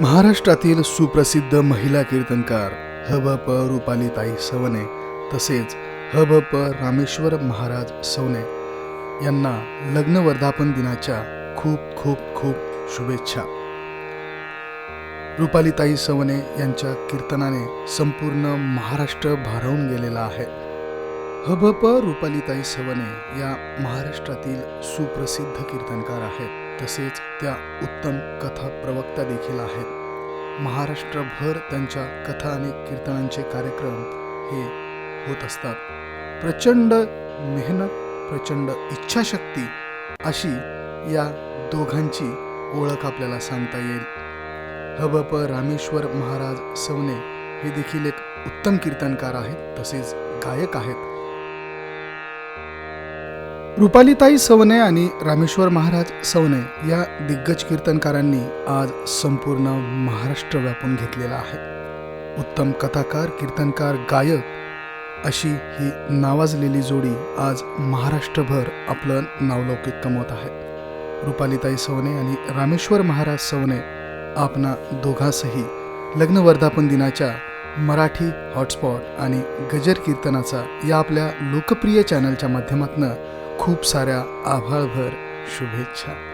महाराष्ट्रातील सुप्रसिद्ध महिला कीर्तनकार ह प रुपालीताई सवने तसेच ह ब प रामेश्वर महाराज सवने यांना लग्न वर्धापन दिनाच्या खूप खूप खूप शुभेच्छा. रुपालीताई सवने यांच्या कीर्तनाने संपूर्ण महाराष्ट्र भारावून गेलेला आहे. हबप रुपालीताई सवने या महाराष्ट्रातील सुप्रसिद्ध कीर्तनकार आहेत. तसेच त्या उत्तम कथा प्रवक्ता देखील आहेत. महाराष्ट्रभर त्यांच्या कथा आणि कीर्तनांचे कार्यक्रम हे होत असतात. प्रचंड मेहनत प्रचंड इच्छाशक्ती अशी या दोघांची ओळख आपल्याला सांगता येईल. हबप रामेश्वर महाराज सवने हे देखील एक उत्तम कीर्तनकार आहेत. तसेच गायक आहेत. रुपालीताई सवने आणि रामेश्वर महाराज सवने या दिग्गज कीर्तनकारांनी आज संपूर्ण महाराष्ट्र व्यापून घेतलेला आहे. उत्तम कथाकार कीर्तनकार गायक अशी ही नावाजलेली जोडी आज महाराष्ट्रभर आपलं नावलौकिक कमवत आहे. रुपालीताई सवने आणि रामेश्वर महाराज सवने आपणा दोघांसही लग्न वर्धापन दिनाच्या मराठी हॉटस्पॉट आणि गजर कीर्तनाचा या आपल्या लोकप्रिय चॅनलच्या माध्यमातून खूप साऱ्या आभाळभर शुभेच्छा.